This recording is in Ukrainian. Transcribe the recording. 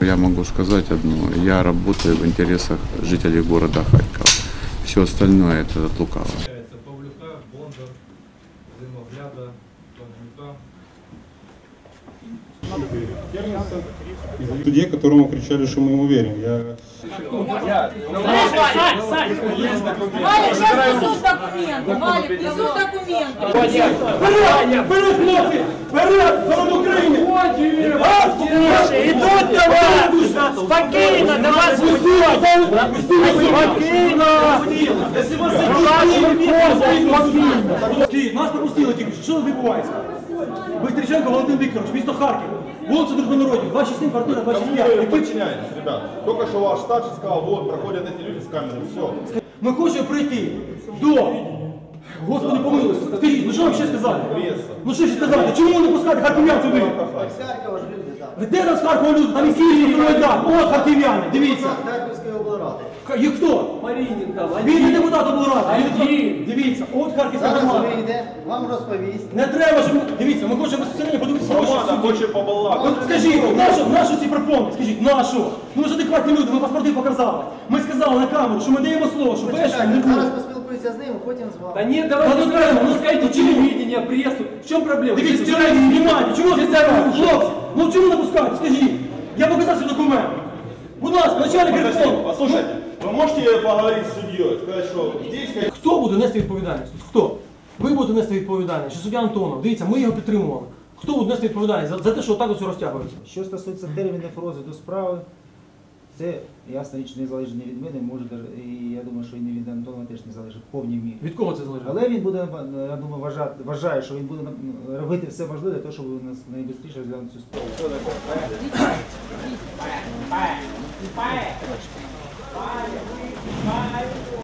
Я могу сказать одно. Я работаю в интересах жителей города Харькова. Все остальное это от лукавого. Це Павлюка, Бондар, Зимогляда, Павлюка. Людей, которому кричали, что мы ему верим. Я Валик, сейчас несут документы. Валик, несут документы. Вперед, хлопці! Вперед! Народ України! Ідуть до вас! Спокійно, до вас виходять! Спокійно! Стій, Нас пропустили тільки що. Що тут відбувається? Бистриченко Валентин Вікторович, місто Харків. Вулиця Дружбонародів, 27 квартира, Мы 25. ему Які- подчиняемся, ребят. Только что ваш старший сказал, вот, проходят эти люди с камерой, все. Ми хочемо прийти до... Господи помилуй, скажіть, ну що вам ще сказати? Ну що ще сказати? Чому не пускати харків'ян сюди? Де нас Харкова люди? Там і Сірії, і Майдан. От харків'яни, дивіться. Харківської облради. І хто? Марінін там, Він не депутат облради. Він- Дивіться, от харківська Зараз громада. вийде, вам розповість. Не треба, щоб... Дивіться, ми хочемо безпосередньо подивитися. ваші Романа судді. хочет побалакать. От скажіть, нашу, нашу ці пропони, скажіть, нашу? Ну ви ж адекватні люди, ми паспорти показали. Ми сказали на камеру, що ми даємо слово, що бешки не Почекайте, буде. зараз поспілкуюся з ним, потім з вами. Да нет, давайте ну сразу, скажем, ну ну скажите, почему? телевидение, пресс. В чем проблема? Дивіться, вчора знімають, чому ви це робите? Хлопці, ну чому не пускають? Скажіть. Я показав свій документ. Будь ласка, начальник Подождите, репорту. послушайте, вы можете поговорить с судьей, сказать, что здесь как Хто буде нести відповідальність? Тут Хто? Ви будете нести відповідальність, чи суддя Антонов? Дивіться, ми його підтримували. Хто буде нести відповідальність за, за те, що отак ось розтягується? Що стосується термінів розгляду справи, це ясна річ не залежить не від мене, може і я думаю, що і не від Антона теж не залежить в повній мірі. Від кого це залежить? Але він буде, я думаю, вважати, вважає, що він буде робити все можливе для того, щоб у нас найбільше розглянути цю справу. Валик,